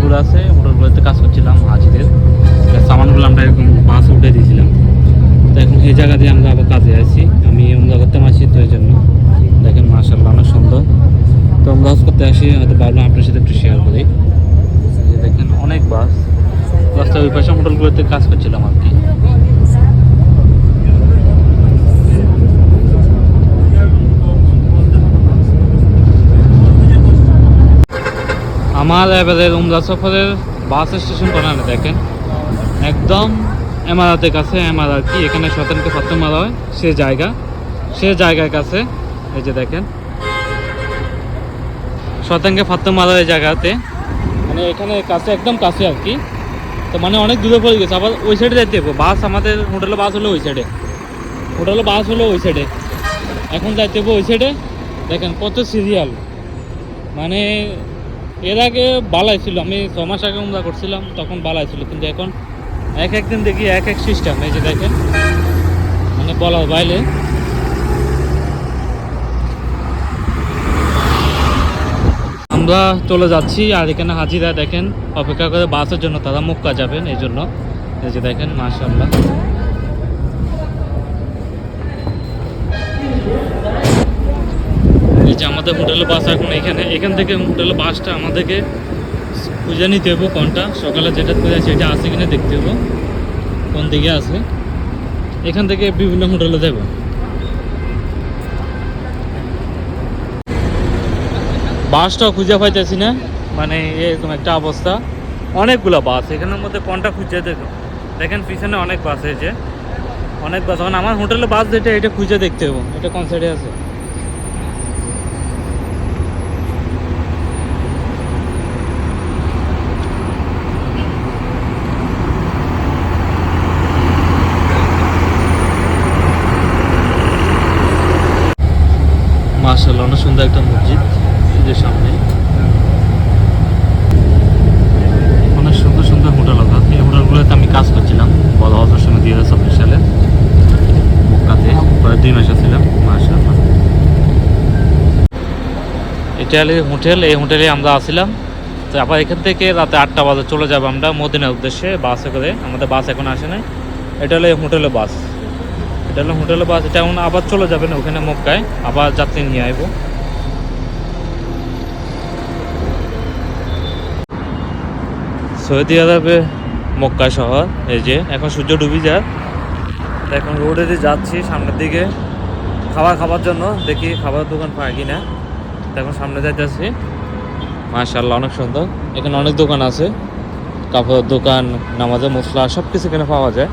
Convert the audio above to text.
হোটেলগুলো আছে হোটেলগুলোতে কাজ করছিলাম হাজিদের সামানগুলো আমরা এরকম বাস উঠে দিয়েছিলাম। তো এখন এই জায়গা দিয়ে আমরা আবার কাজে আছি আমি অনুদা করতে আসি তো এই জন্য। দেখেন মার্শাল্লাহ অনেক সুন্দর। তো হজ করতে আসি, হয়তো ভাবলাম আপনার সাথে একটু শেয়ার করি। দেখেন, অনেক বাস। বাসটা ওই পাশে হোটেলগুলোতে কাজ করছিলাম আর কি। আমার এবারের উমরা সফরের বাস স্টেশনটা না দেখেন। একদম এমারাতের কাছে এমার আর কি এখানে শতানকে ফাত্তে মারা হয়, সে জায়গা। সে জায়গার কাছে, এই যে দেখেন। শতাঙ্গে ফাত্তে মারা হয় জায়গাতে। মানে এখানে কাছে, একদম কাছে আর কি। তো মানে অনেক দূরে পড়ে গেছে, আবার ওই সাইডে যাইতে হবে। বাস আমাদের হোটেলে বাস হলো ওই সাইডে হোটেলে বাস হলো ওই সাইডে এখন যাইতে হবে ওই সাইডে দেখেন, কত সিরিয়াল মানে এর আগে বালাই ছিল, আমি ছ মাস আগে উমরা করছিলাম, তখন বালাই ছিল, কিন্তু এখন এক একদিন দেখি এক এক সিস্টেম এই যে দেখেন মানে বলার বাইরে আমরা চলে যাচ্ছি, আর এখানে হাজিরা দেখেন, অপেক্ষা করে বাসের জন্য তারা মুক্কা যাবেন, এই জন্য। এই যে দেখেন মাশাল্লাহ এই যে আমাদের হোটেলের বাস এখন এখানে, এখান থেকে হোটেলের বাসটা আমাদেরকে খুঁজে নিতে হবে কোনটা। সকালে যেটা খুঁজে সেটা আছে কিনা দেখতে হবে কোন দিকে আছে। এখান থেকে বিভিন্ন হোটেলে যাব। বাসটা খুঁজে পাইতেছি না মানে এরকম একটা অবস্থা। অনেকগুলো বাস, এখানের মধ্যে কোনটা খুঁজে দেখো। দেখেন পিছনে অনেক বাস হয়েছে। অনেক বাস এখন আমার হোটেলে বাস যেটা, এটা খুঁজে দেখতে হবে এটা কোন সাইডে আছে? মার্শাল্লাহ অনেক সুন্দর একটা মসজিদ যে সামনে অনেক সুন্দর সুন্দর হোটেল আছে। এই হোটেলগুলোতে আমি কাজ করছিলাম বড় হজের সময় দুই হাজার চব্বিশ সালে। মক্কাতে প্রায় দুই মাসে ছিলাম মার্শাল্লাহ এটা হোটেল, এই হোটেলে আমরা আসছিলাম। তো আবার এখান থেকে রাতে আটটা বাজে চলে যাব আমরা মদিনার উদ্দেশ্যে বাসে করে। আমাদের বাস এখন আসে নাই। এটা হলো এই হোটেলের বাস। এটা হলো হোটেলের বাস, এটা এখন আবার চলে যাবে না ওখানে মক্কায়, আবার যাত্রী নিয়ে আসব সৌদি আরবে মক্কা শহর, এই যে, এখন সূর্য ডুবি যায়। এখন রোডে দিয়ে যাচ্ছি, সামনের দিকে, খাবার খাবার জন্য, দেখি খাবার দোকান পাই কিনা। এখন সামনে যাইতেছি। মাশাল্লাহ অনেক সুন্দর। এখানে অনেক দোকান আছে। কাপড়ের দোকান, নামাজের মশলা সব কিছু এখানে পাওয়া যায়।